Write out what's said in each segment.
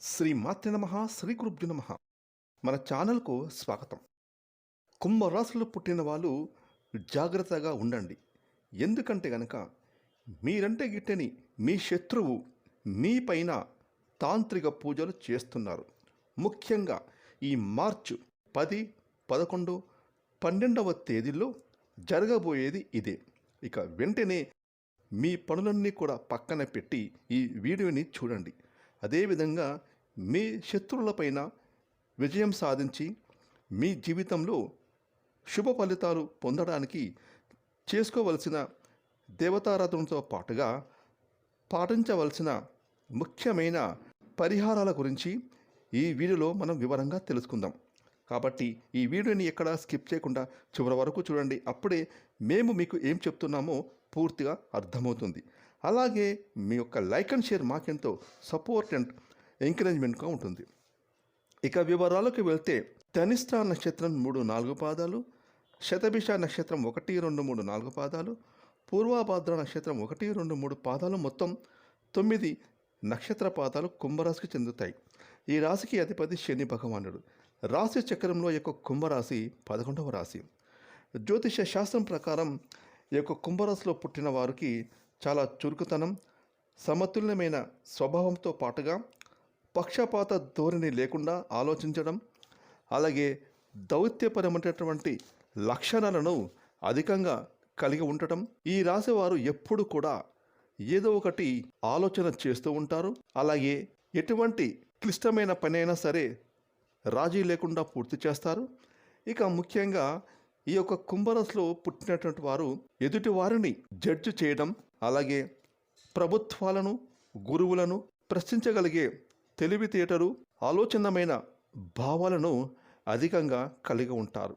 శ్రీ మాతృ నమ శ్రీ గురుభ్యు నమ. మన ఛానల్కు స్వాగతం. కుంభరాశులు పుట్టిన వాళ్ళు జాగ్రత్తగా ఉండండి. ఎందుకంటే గనక మీరంటే గిట్టని మీ శత్రువు మీ పైన తాంత్రిక పూజలు చేస్తున్నారు. ముఖ్యంగా ఈ మార్చు పది పదకొండు పన్నెండవ తేదీల్లో జరగబోయేది ఇదే. ఇక వెంటనే మీ పనులన్నీ కూడా పక్కన పెట్టి ఈ వీడియోని చూడండి. అదేవిధంగా మీ శత్రువులపైన విజయం సాధించి మీ జీవితంలో శుభ ఫలితాలు పొందడానికి చేసుకోవలసిన దేవతారాధనతో పాటుగా పాటించవలసిన ముఖ్యమైన పరిహారాల గురించి ఈ వీడియోలో మనం వివరంగా తెలుసుకుందాం. కాబట్టి ఈ వీడియోని ఎక్కడ స్కిప్ చేయకుండా చివరి వరకు చూడండి. అప్పుడే మేము మీకు ఏం చెప్తున్నామో పూర్తిగా అర్థమవుతుంది. అలాగే మీ యొక్క లైక్ అండ్ షేర్ మాకెంతో సపోర్ట్ అండ్ ఎంకరేజ్మెంట్గా ఉంటుంది. ఇక వివరాలకు వెళ్తే ధనిష్ట నక్షత్రం మూడు నాలుగు పాదాలు శతభిష నక్షత్రం ఒకటి రెండు మూడు నాలుగు పాదాలు పూర్వభాద్ర నక్షత్రం ఒకటి రెండు మూడు పాదాలు మొత్తం తొమ్మిది నక్షత్ర పాదాలు కుంభరాశికి చెందుతాయి. ఈ రాశికి అధిపతి శని భగవానుడు. రాశి చక్రంలో యొక్క కుంభరాశి పదకొండవ రాశి. జ్యోతిష శాస్త్రం ప్రకారం ఈ యొక్క కుంభరాశిలో పుట్టిన వారికి చాలా చురుకుతనం సమతుల్యమైన స్వభావంతో పాటుగా పక్షపాత ధోరణి లేకుండా ఆలోచించడం అలాగే దౌత్యపరమైనటువంటి లక్షణాలను అధికంగా కలిగి ఉండటం. ఈ రాసేవారు ఎప్పుడు కూడా ఏదో ఒకటి ఆలోచన చేస్తూ ఉంటారు. అలాగే ఎటువంటి క్లిష్టమైన పని అయినా సరే రాజీ లేకుండా పూర్తి చేస్తారు. ఇక ముఖ్యంగా ఈ యొక్క కుంభరస్లో పుట్టినటువంటి వారు ఎదుటి వారిని జడ్జి చేయడం అలాగే ప్రభుత్వాలను గురువులను ప్రశ్నించగలిగే తెలివితేటలు ఆలోచనమైన భావాలను అధికంగా కలిగి ఉంటారు.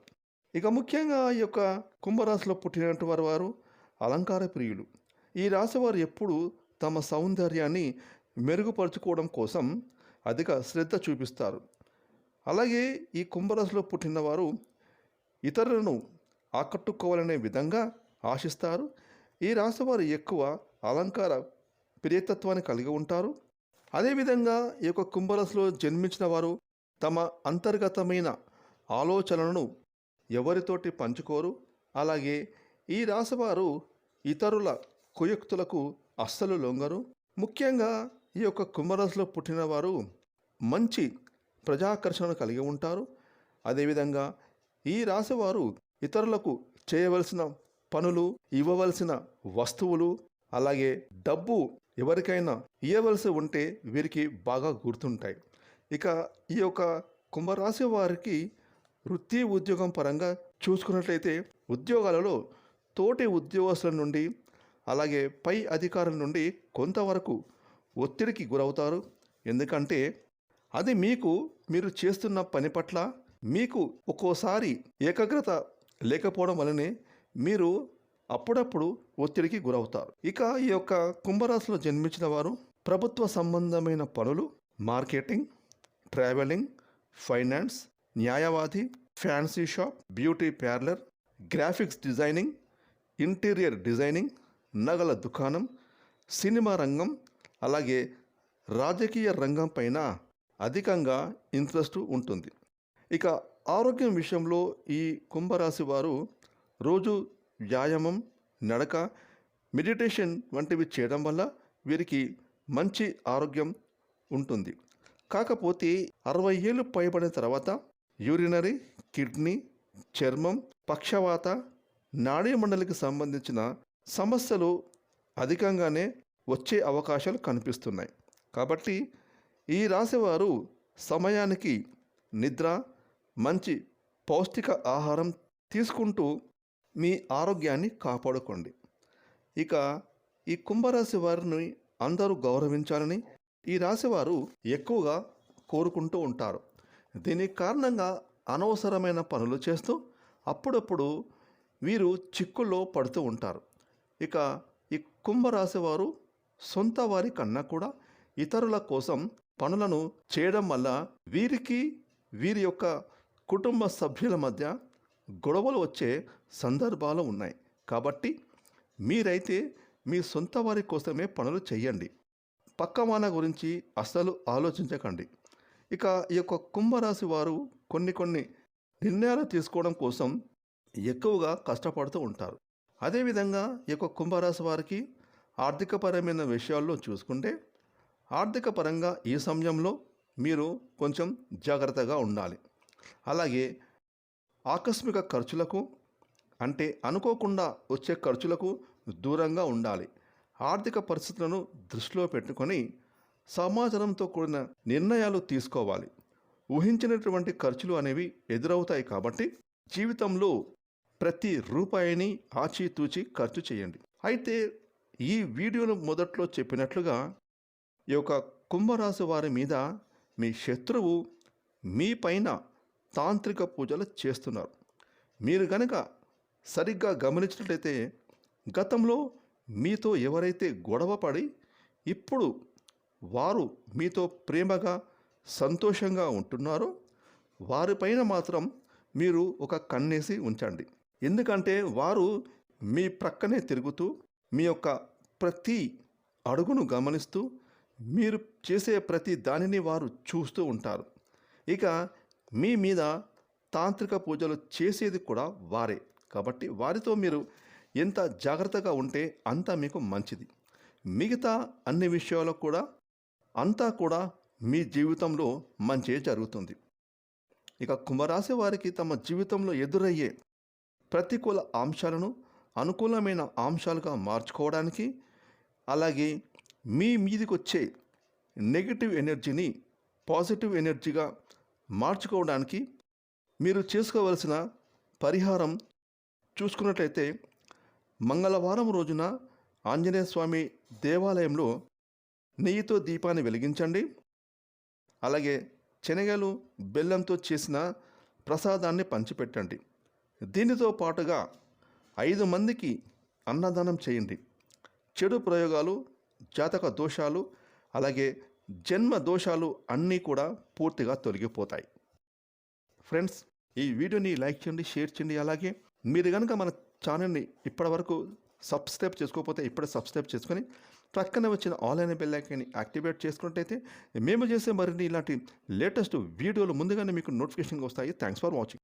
ఇక ముఖ్యంగా ఈ యొక్క కుంభరాశిలో పుట్టినటువంటి వారు వారు అలంకార ప్రియులు. ఈ రాశి వారు ఎప్పుడు తమ సౌందర్యాన్ని మెరుగుపరుచుకోవడం కోసం అధిక శ్రద్ధ చూపిస్తారు. అలాగే ఈ కుంభరాశిలో పుట్టిన వారు ఇతరులను ఆకట్టుకోవాలనే విధంగా ఆశిస్తారు. ఈ రాశి వారు ఎక్కువ అలంకార ప్రియతత్వాన్ని కలిగి ఉంటారు. అదేవిధంగా ఈ యొక్క కుంభరాశిలో జన్మించిన వారు తమ అంతర్గతమైన ఆలోచనలను ఎవరితోటి పంచుకోరు. అలాగే ఈ రాశివారు ఇతరుల కుయుక్తులకు అస్సలు లొంగరు. ముఖ్యంగా ఈ యొక్క కుంభరాశిలో పుట్టిన వారు మంచి ప్రజాకర్షణను కలిగి ఉంటారు. అదేవిధంగా ఈ రాశివారు ఇతరులకు చేయవలసిన పనులు ఇవ్వవలసిన వస్తువులు అలాగే డబ్బు ఎవరికైనా ఇవ్వవలసి ఉంటే వీరికి బాగా గుర్తుంటాయి. ఇక ఈ యొక్క కుంభరాశి వారికి వృత్తి ఉద్యోగం పరంగా చూసుకున్నట్లయితే ఉద్యోగాలలో తోటి ఉద్యోగస్తుల నుండి అలాగే పై అధికారుల నుండి కొంతవరకు ఒత్తిడికి గురవుతారు. ఎందుకంటే అది మీకు మీరు చేస్తున్న పని పట్ల మీకు ఒక్కోసారి ఏకాగ్రత లేకపోవడం వలనే మీరు అప్పుడప్పుడు ఒత్తిడికి గురవుతారు. ఇక ఈ యొక్క కుంభరాశిలో జన్మించిన వారు ప్రభుత్వ సంబంధమైన పనులు మార్కెటింగ్ ట్రావెలింగ్ ఫైనాన్స్ న్యాయవాది fancy shop beauty parlour graphics designing interior designing నగల దుకాణం సినిమా రంగం అలాగే రాజకీయ రంగం పైన అధికంగా ఇంట్రెస్ట్ ఉంటుంది. ఇక ఆరోగ్యం విషయంలో ఈ కుంభరాశి వారు రోజు వ్యాయామం నడక మెడిటేషన్ వంటివి చేయడం వల్ల వీరికి మంచి ఆరోగ్యం ఉంటుంది. కాకపోతే అరవై ఏళ్ళు పైబడిన తర్వాత యూరినరీ కిడ్నీ చర్మం పక్షవాత నాడీ మండలికి సంబంధించిన సమస్యలు అధికంగానే వచ్చే అవకాశాలు కనిపిస్తున్నాయి. కాబట్టి ఈ రాశివారు సమయానికి నిద్ర మంచి పౌష్టిక ఆహారం తీసుకుంటూ మీ ఆరోగ్యాన్ని కాపాడుకోండి. ఇక ఈ కుంభరాశి వారిని అందరూ గౌరవించాలని ఈ రాశివారు ఎక్కువగా కోరుకుంటూ ఉంటారు. దీనికి కారణంగా అనవసరమైన పనులు చేస్తూ అప్పుడప్పుడు వీరు చిక్కుల్లో పడుతూ ఉంటారు. ఇక ఈ కుంభరాశి వారు సొంత వారి కన్నా కూడా ఇతరుల కోసం పనులను చేయడం వల్ల వీరికి వీరి యొక్క కుటుంబ సభ్యుల మధ్య గొడవలు వచ్చే సందర్భాలు ఉన్నాయి. కాబట్టి మీరైతే మీ సొంత వారి కోసమే పనులు చేయండి పక్కవాన గురించి అస్సలు ఆలోచించకండి. ఇక ఈ యొక్క కుంభరాశి వారు కొన్ని కొన్ని నిర్ణయాలు తీసుకోవడం కోసం ఎక్కువగా కష్టపడుతూ ఉంటారు. అదేవిధంగా ఈ యొక్క కుంభరాశి వారికి ఆర్థికపరమైన విషయాల్లో చూసుకుంటే ఆర్థిక పరంగా ఈ సమయంలో మీరు కొంచెం జాగ్రత్తగా ఉండాలి. అలాగే ఆకస్మిక ఖర్చులకు అంటే అనుకోకుండా వచ్చే ఖర్చులకు దూరంగా ఉండాలి. ఆర్థిక పరిస్థితులను దృష్టిలో పెట్టుకొని సమాచారంతో కూడిన నిర్ణయాలు తీసుకోవాలి. ఊహించినటువంటి ఖర్చులు అనేవి ఎదురవుతాయి కాబట్టి జీవితంలో ప్రతి రూపాయిని ఆచితూచి ఖర్చు చేయండి. అయితే ఈ వీడియోను మొదట్లో చెప్పినట్లుగా ఈ యొక్క కుంభరాశి వారి మీద మీ శత్రువు మీ పైన తాంత్రిక పూజలు చేస్తున్నారు. మీరు కనుక సరిగ్గా గమనించినట్లయితే గతంలో మీతో ఎవరైతే గొడవ పడి ఇప్పుడు వారు మీతో ప్రేమగా సంతోషంగా ఉంటున్నారో వారిపైన మాత్రం మీరు ఒక కన్నేసి ఉంచండి. ఎందుకంటే వారు మీ ప్రక్కనే తిరుగుతూ మీ యొక్క ప్రతి అడుగును గమనిస్తూ మీరు చేసే ప్రతి దానిని వారు చూస్తూ ఉంటారు. ఇక మీ మీద తాంత్రిక పూజలు చేసేది కూడా వారే. కాబట్టి వారితో మీరు ఎంత జాగ్రత్తగా ఉంటే అంత మీకు మంచిది. మిగతా అన్ని విషయాలకు కూడా అంతా కూడా మీ జీవితంలో మంచి జరుగుతుంది. ఇక కుంభరాశి వారికి తమ జీవితంలో ఎదురయ్యే ప్రతికూల అంశాలను అనుకూలమైన అంశాలుగా మార్చుకోవడానికి అలాగే మీ మీదికి వచ్చే నెగిటివ్ ఎనర్జీని పాజిటివ్ ఎనర్జీగా మార్చుకోవడానికి మీరు చేసుకోవలసిన పరిహారం చూసుకున్నట్లయితే మంగళవారం రోజున ఆంజనేయ స్వామి దేవాలయంలో నెయ్యితో దీపాన్ని వెలిగించండి. అలాగే శనగలు బెల్లంతో చేసిన ప్రసాదాన్ని పంచిపెట్టండి. దీనితో పాటుగా ఐదు మందికి అన్నదానం చేయండి. చెడు ప్రయోగాలు జాతక దోషాలు అలాగే జన్మ దోషాలు అన్నీ కూడా పూర్తిగా తొలగిపోతాయి. ఫ్రెండ్స్ ఈ వీడియోని లైక్ చేయండి షేర్ చేయండి. అలాగే మీరు కనుక మన ఛానల్ని ఇప్పటివరకు సబ్స్క్రైబ్ చేసుకోకపోతే ఇప్పుడే సబ్స్క్రైబ్ చేసుకొని ప్రక్కన వచ్చిన ఆన్లైన్ బెల్ ఐకాన్ని యాక్టివేట్ చేసుకున్నట్టయితే మేము చేసే మరిన్ని ఇలాంటి లేటెస్ట్ వీడియోలు ముందుగానే మీకు నోటిఫికేషన్ వస్తాయి. Thanks for watching